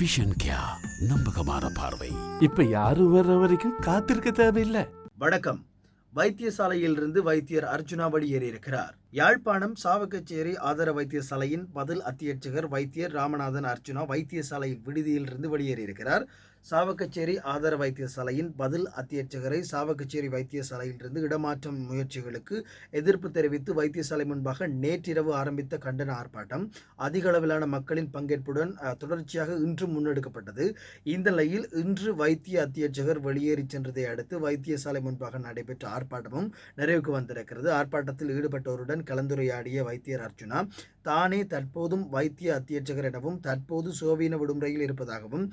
Vision கியா நம்பகமான பார்வை. இப்ப யாரும் வர்ற வரைக்கும் காத்திருக்க தேவையில்லை. வணக்கம். வைத்தியசாலையிலிருந்து வைத்தியர் அர்ஜுனா வெளியேறியிருக்கிறார் யாழ்ப்பாணம் சாவகச்சேரி ஆதார வைத்தியசாலையின் பதில் அத்தியட்சகர் வைத்தியர் ராமநாதன் அர்ச்சுனா வைத்தியசாலை விடுதியிலிருந்து வெளியேறியிருக்கிறார். சாவகச்சேரி ஆதார வைத்தியசாலையின் பதில் அத்தியட்சகரை சாவகச்சேரி வைத்தியசாலையிலிருந்து இடமாற்றம் முயற்சிகளுக்கு எதிர்ப்பு தெரிவித்து வைத்தியசாலை முன்பாக நேற்றிரவு ஆரம்பித்த கண்டன ஆர்ப்பாட்டம் அதிக அளவிலான மக்களின் பங்கேற்புடன் தொடர்ச்சியாக இன்றும் முன்னெடுக்கப்பட்டது. இந்த நிலையில் இன்று வைத்திய அத்தியட்சகர் வெளியேறி சென்றதை அடுத்து வைத்தியசாலை முன்பாக நடைபெற்ற ஆர்ப்பாட்டமும் நிறைவுக்கு வந்திருக்கிறது. ஆர்ப்பாட்டத்தில் ஈடுபட்டோருடன் கலந்துரையாடிய வைத்தியர் அர்ஜுனா தானே தற்போதும் வைத்திய அத்தியட்சகர் எனவும் தற்போது சோவீன விடுமுறையில் இருப்பதாகவும்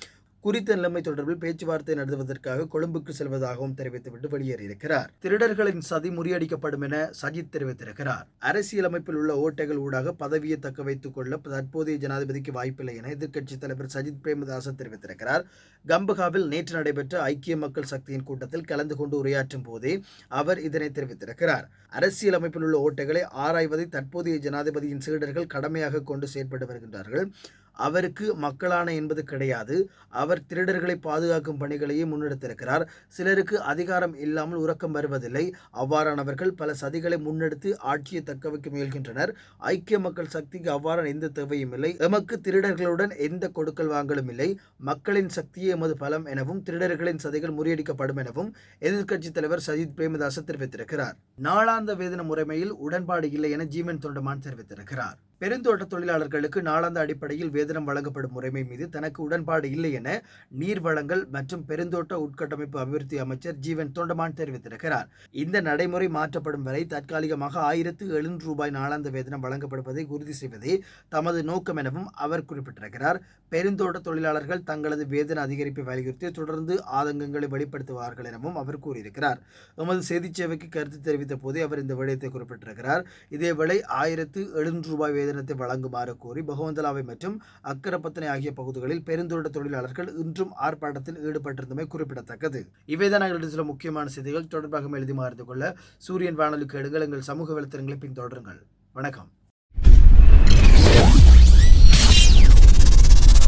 குறித்த நிலைமை தொடர்பில் பேச்சுவார்த்தை நடத்துவதற்காக கொழும்புக்கு செல்வதாகவும் தெரிவித்துவிட்டு வெளியேறியிருக்கிறார். திருடர்களின் சதி முறியடிக்கப்படும் என சஜித் தெரிவித்திருக்கிறார். அரசியலமைப்பில் உள்ள ஓட்டைகள் ஊடாக பதவியை தக்க வைத்துக் கொள்ள தற்போதைய ஜனாதிபதிக்கு வாய்ப்பில்லை என எதிர்க்கட்சித் தலைவர் சஜித் பிரேமதாச தெரிவித்திருக்கிறார். கம்பகாவில் நேற்று நடைபெற்ற ஐக்கிய மக்கள் சக்தியின் கூட்டத்தில் கலந்து கொண்டு உரையாற்றும் போதே அவர் இதனை தெரிவித்திருக்கிறார். அரசியலமைப்பில் உள்ள ஓட்டைகளை ஆராய்வதை தற்போதைய ஜனாதிபதியின் சீடர்கள் கடமையாக கொண்டு செயற்பட்டு வருகின்றார்கள். அவருக்கு மக்களான என்பது கிடையாது. அவர் திருடர்களை பாதுகாக்கும் பணிகளையே முன்னெடுத்திருக்கிறார். சிலருக்கு அதிகாரம் இல்லாமல் உறக்கம் வருவதில்லை. அவ்வாறானவர்கள் பல சதிகளை முன்னெடுத்து ஆட்சியை தக்க வைக்க முயல்கின்றனர். ஐக்கிய மக்கள் சக்திக்கு அவ்வாறான எந்த தேவையும் இல்லை. எமக்கு திருடர்களுடன் எந்த கொடுக்கல் வாங்கலும் இல்லை. மக்களின் சக்தியே எமது பலம் எனவும் திருடர்களின் சதிகள் முறியடிக்கப்படும் எனவும் எதிர்க்கட்சித் தலைவர் சஜித் பிரேமதாச தெரிவித்திருக்கிறார். நாளாந்த வேதன முறைமையில் உடன்பாடு இல்லை என ஜீவன் தொண்டமான் தெரிவித்திருக்கிறார். பெருந்தோட்ட தொழிலாளர்களுக்கு நாளாந்த அடிப்படையில் வேதனம் வழங்கப்படும் முறைமை மீது தனக்கு உடன்பாடு இல்லை என நீர் வளங்கள் மற்றும் பெருந்தோட்ட உட்கட்டமைப்பு அபிவிருத்தி அமைச்சர் ஜீவன் தொண்டமான் தெரிவித்திருக்கிறார். இந்த நடைமுறை மாற்றப்படும் வரை தற்காலிகமாக ஆயிரத்து எழுநூறு ரூபாய் நாளாந்த வேதனம் வழங்கப்படுவதை உறுதி செய்வதே தமது நோக்கம் எனவும் அவர் குறிப்பிட்டிருக்கிறார். பெருந்தோட்ட தொழிலாளர்கள் தங்களது வேதன அதிகரிப்பை வலியுறுத்தி தொடர்ந்து ஆதங்கங்களை வெளிப்படுத்துவார்கள் எனவும் அவர் கூறியிருக்கிறார். எமது செய்திச் சேவைக்கு கருத்து தெரிவித்த போதே அவர் இந்த விடயத்தை குறிப்பிட்டிருக்கிறார். இதேவேளை ஆயிரத்து எழுநூறு ரூபாய் வேதனத்தை வழங்குமாறு கோரி பகவந்தலாவை மற்றும் அக்கரப்பத்தனை ஆகிய பகுதிகளில் பெருந்தோட்ட தொழிலாளர்கள் இன்றும் ஆர்ப்பாட்டத்தில் ஈடுபட்டிருந்தமை குறிப்பிடத்தக்கது. இவைதான் எங்களுடைய சில முக்கியமான செய்திகள். தொடர்பாக எழுதி மாறிந்து கொள்ள சூரியன் வானொலிக்கு எடுங்கள். எங்கள் சமூக வலைத்தளங்களை பின்தொடருங்கள். வணக்கம்.